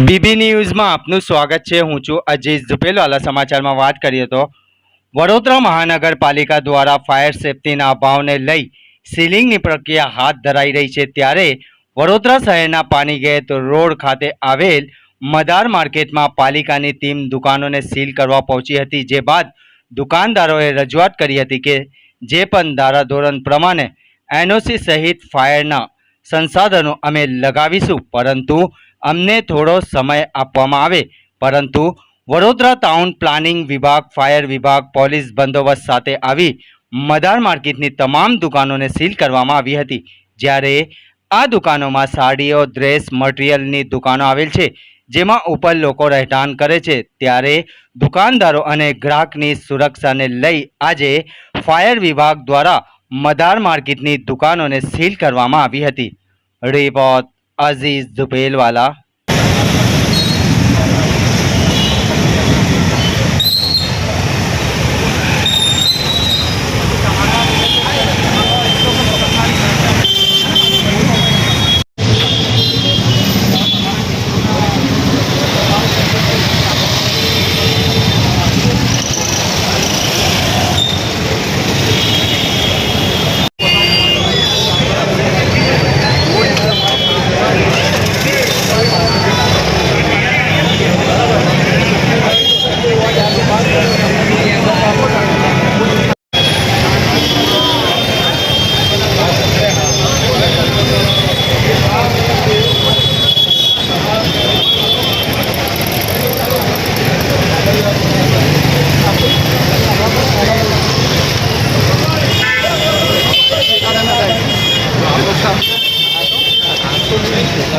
BB ન્યૂઝમાં આપનું સ્વાગત છે. હું છું અજીત ઝુપેલવાલા સમાચારમાં વાત કરીએ તો વડોદરા મહાનગરપાલિકા દ્વારા ફાયર સેફટીના અભાવને લઈ સીલિંગની પ્રક્રિયા હાથ ધરાઈ રહી છે. ત્યારે વડોદરા શહેરના પાણીગેટ રોડ ખાતે આવેલ મદાર માર્કેટમાં પાલિકાની ટીમ દુકાનોને સીલ કરવા પહોંચી હતી. જે બાદ દુકાનદારોએ રજૂઆત કરી હતી કે જે પણ ધારાધોરણ પ્રમાણે એનઓસી સહિત ફાયરના સંસાધનો અમે લગાવીશું. પરંતુ અમને થોડો સમય આપવામાં આવે. પરંતુ વડોદરા ટાઉન પ્લાનિંગ વિભાગ, ફાયર વિભાગ, પોલીસ બંદોબસ્ત સાથે આવી મદાર માર્કેટની તમામ દુકાનોને સીલ કરવામાં આવી હતી. જ્યારે આ દુકાનોમાં સાડીઓ, ડ્રેસ, મટીરિયલની દુકાનો આવેલ છે, જેમાં ઉપર લોકો રહેઠાણ કરે છે. ત્યારે દુકાનદારો અને ગ્રાહકની સુરક્ષાને લઈ આજે ફાયર વિભાગ દ્વારા મદાર માર્કેટની દુકાનોને સીલ કરવામાં આવી હતી. Report Aziz Jhubelwala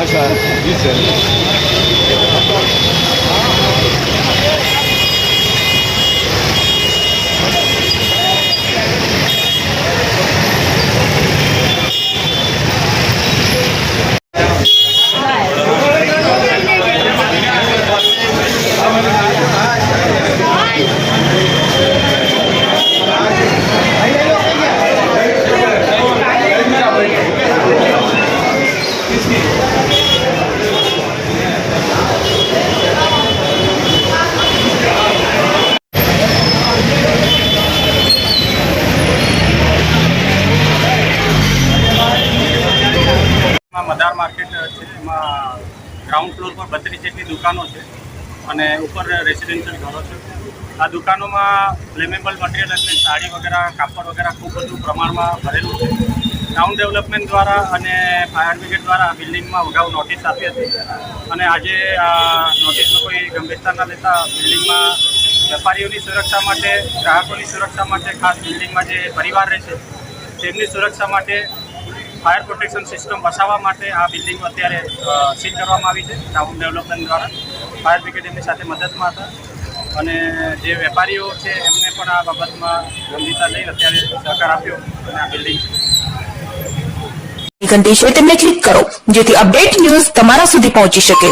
Aşağı 100 sene. Madar market છે, એમાં ગ્રાઉન્ડ ફ્લોર પર બત્રીસ જેટલી દુકાનો છે અને ઉપર રેસિડેન્શિયલ ઘરો છે. આ દુકાનોમાં ફ્લેમેબલ મટીરિયલ એટલે સાડી વગેરે, કાપડ વગેરે ખૂબ બધું પ્રમાણમાં ભરેલું છે. ટાઉન ડેવલપમેન્ટ દ્વારા અને ફાયર બ્રિગેડ દ્વારા બિલ્ડિંગમાં અગાઉ નોટિસ આપી હતી. અને આજે આ નોટિસનો કોઈ ગંભીરતા ન લેતા બિલ્ડિંગમાં વેપારીઓની સુરક્ષા માટે, ગ્રાહકોની સુરક્ષા માટે ખાસ બિલ્ડિંગમાં જે પરિવાર રહે છે, તેમની સુરક્ષા માટે ફાયર પ્રોટેક્શન સિસ્ટમ વસાવવા માટે આ બિલ્ડિંગ અત્યારે સીલ કરવામાં આવી છે ટાઉન ડેવલપમેન્ટ દ્વારા. ફાયર બ્રિગેડ એમની સાથે મદદમાં હતા. અને જે વેપારીઓ છે, એમને પણ આ બાબતમાં ગંભીરતા લઈ અત્યારે સહકાર આપ્યો અને આ બિલ્ડિંગ ઘંટી છે, તેમને ક્લિક કરો, જેથી અપડેટ ન્યૂઝ તમારા સુધી પહોંચી શકે.